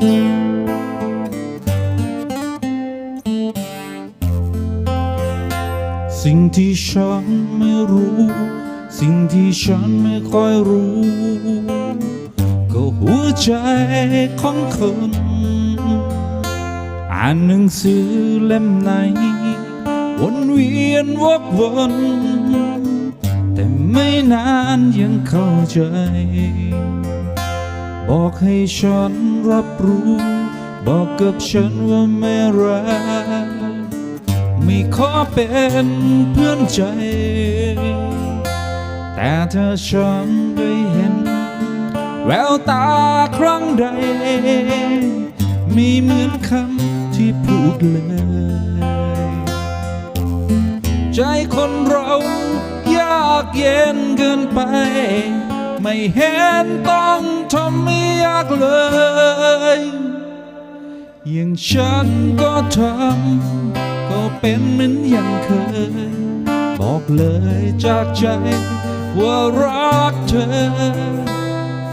สิ่งที่ฉันไม่รู้ สิ่งที่ฉันไม่ค่อยรู้ ก็หัวใจของคนอ่านหนังสือเล่มไหน วนเวียนวกวน แต่ไม่นานยังเข้าใจ บอกให้ฉัน รับรู้ บอกกับฉันว่าไม่รัก ไม่ขอเป็นเพื่อนใจ แต่ถ้าฉันได้เห็น แววตาครั้งใด มีเหมือนคำที่พูดเลย ใจคนเรายากเย็นเกินไป ไม่เห็นต้องทำไม่ยากเลยอย่างฉันก็ทำก็เป็นเหมือนอย่างเคย บอกเลยจากใจว่ารักเธอ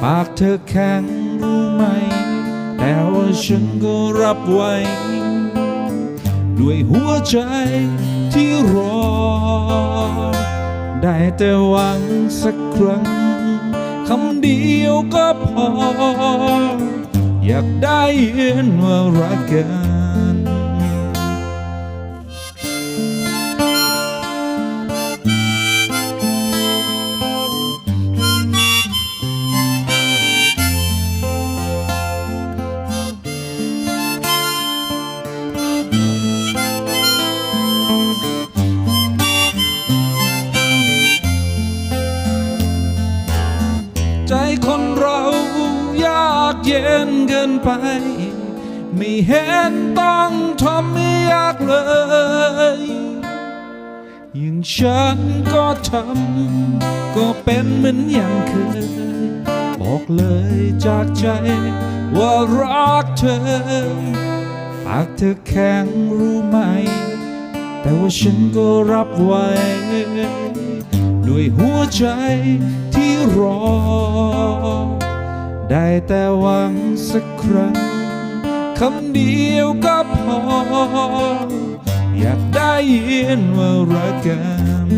ปากเธอแข็งรู้ไหม แต่ว่าฉันก็รับไว้ ด้วยหัวใจที่รอ ได้แต่หวังสักครั้ง คำเดียวก็พอ อยากได้ยินว่ารักกัน นเกินไป ไม่เห็นต้องทำไม่ยากเลยอย่างฉันก็ทำก็เป็นเหมือนอย่างเคย บอกเลยจากใจว่ารักเธอปากเธอแข็งรู้ไหม แต่ว่าฉันก็รับไว้ ด้วยหัวใจที่รอ ได้แต่หวังสักครั้งคำเดียวก็พอ อยากได้ยินว่ารักกัน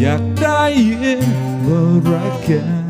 อยากได้ยินว่ารักกัน